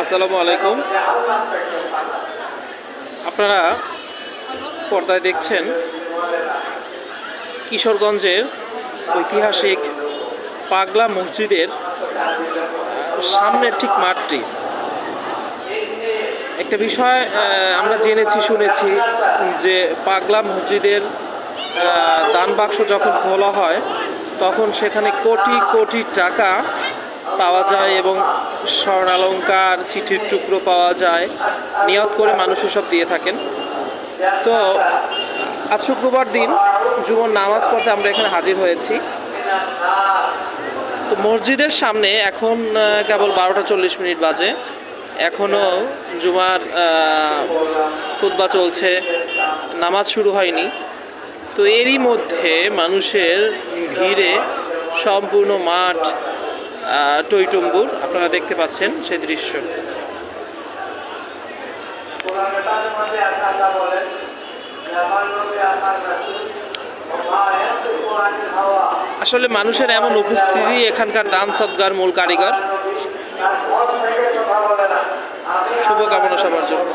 আসসালামু আলাইকুম। আপনারা পর্দায় দেখছেন কিশোরগঞ্জের ঐতিহাসিক পাগলা মসজিদের সামনের ঠিক মাঠটি। একটা বিষয় আমরা জেনেছি, শুনেছি যে পাগলা মসজিদের দান বাক্স যখন খোলা হয়, তখন সেখানে কোটি কোটি টাকা পাওয়া যায় এবং স্বর্ণালঙ্কার, চিঠির টুকরো পাওয়া যায়। নিয়ত করে মানুষ সব দিয়ে থাকেন। তো, আজ শুক্রবার দিন জুমর নামাজ পড়তে আমরা এখানে হাজির হয়েছি। তো মসজিদের সামনে এখন কেবল বারোটা চল্লিশ মিনিট বাজে। এখনও জুমার খুতবা চলছে। নামাজ শুরু হয়নি। তো এরই মধ্যে মানুষের ভিড়ে সম্পূর্ণ মাঠ টইটুম্বুর, আপনারা দেখতে পাচ্ছেন সে দৃশ্য। আসলে মানুষের এমন উপস্থিতি, এখানকার দান সদ্গার মূল কারিগর। মন শুভকামনা সবার জন্য।